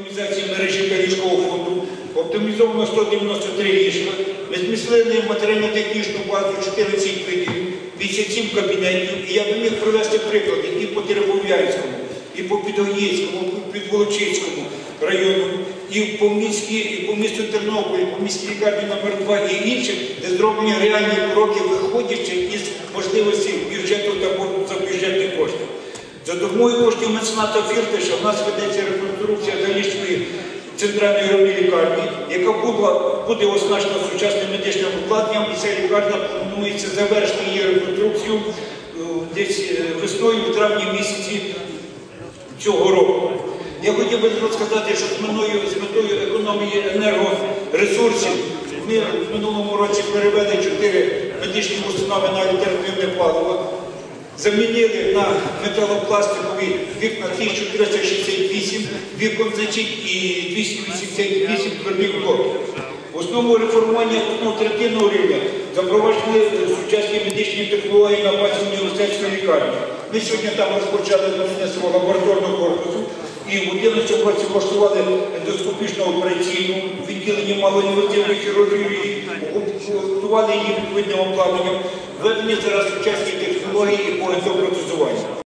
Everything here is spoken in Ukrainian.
Оптимізації мережі Калійського фонду. Оптимізовано 193 ліжка, ми зміцнили матеріально-технічну базу 14 видів, 57 кабінетів, і я би міг привести приклади і по Теребов'янському, і по Підгоїцькому, і по Підволочиському району, і по міській, і по місту Тернополі, і по міській лікарні номер 2 і інших, де зроблені реальні кроки, виходячи із можливості бюджету За допомогою коштів мецената Фіртиша в нас ведеться реконструкція Заліської центральної районної лікарні, яка була, буде оснащена сучасним медичним обладнанням, і ця лікарня планується завершити її реконструкцію е, десь е, весною, в травні місяці цього року. Я хотів би розказати, що з метою, з метою економії енергоресурсів ми в минулому році перевели чотири медичні установи на альтернативне паливо. Замінили на металопластикові вікна 1368 вікон значить і 288 дверних блоків. В основному реформування основного третинного рівня запроваджені сучасні медичні технології на базі університетської лікарні. Ми сьогодні там розпочали будівництво лабораторного корпусу і в 11 році влаштували ендоскопічну операційну відділення малоінвазивної хірургії, готували її відповідним обладнанням, введені зараз сучасні технології по ендопротезуванню.